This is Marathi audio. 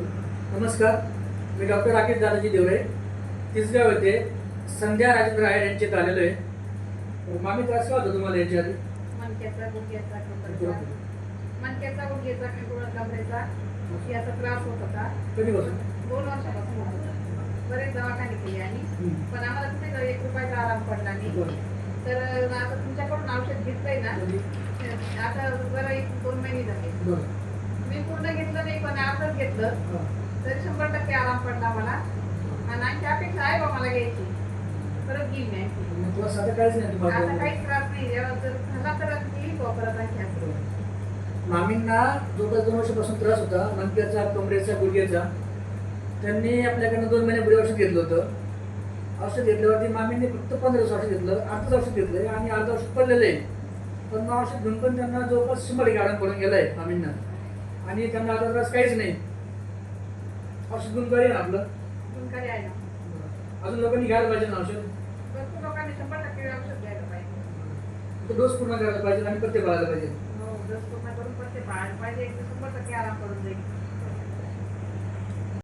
नमस्कार मी डॉक्टर राकेश दादाजी देवरे. तिसगाव येथे संध्या राजेंद्र आयर यांच्यात आलेलो आहे मामी त्रास काय होता तुम्हाला याच्या आधी? मणक्याचा गुडघ्याचा कमरेचा मणक्याचा गुडघ्याचा किंवा कमरेचा याचा त्रास होत होता. कधीपासून दोन वर्षापासून होत होता. बरेच दवाखाने केले आणि हम्म. पण आम्हाला कुठे एक रुपयाचा आराम पडला नाही. बरं. तर आता तुमच्याकडून औषध घेतलंय ना? आता जरा एक दोन महिने झाले बरं. मी पूर्ण घेतलं नाही पण अर्धच घेतलं. तरी शंभर टक्के आराम पडला मला. आणि अपेक्षा आहे बा मला घ्यायची. परत घेईन मी आता काहीच त्रास नाही. जर झाला तर बुवा परत आणखी असं. मामींना जो काही दोन वर्षापासून त्रास होता. मणक्याचा कमरेचा गुडघ्याचा. त्यांनी आपल्याकडनं दोन महिन्यापूर्वी औषध घेतलं होतं. औषध घेतल्यावरती मामींनी फक्त पंधरा दिवस औषध घेतलं. अर्धच औषध घेतलंय आणि अर्ध औषध पडलेलं आहे पण मग औषध घेऊन पण त्यांना जवळपास शंभर आराम पडून गेलाय मामींना. आणि त्यांना आता त्रास काहीच नाही. औषध घेऊन कळेल आपलं? आहे ना. अजून लोकांनी घ्यायला पाहिजे ना औषध? भरपूर लोकांनी शंभर टक्के औषध घ्यायला पाहिजे. तो डोस पूर्ण करायला पाहिजे आणि पत्ते पाळायला पाहिजे. हो जर पूर्ण करून पण ते पाळायला पाहिजे. एक शंभर टक्के आराम करून जाईल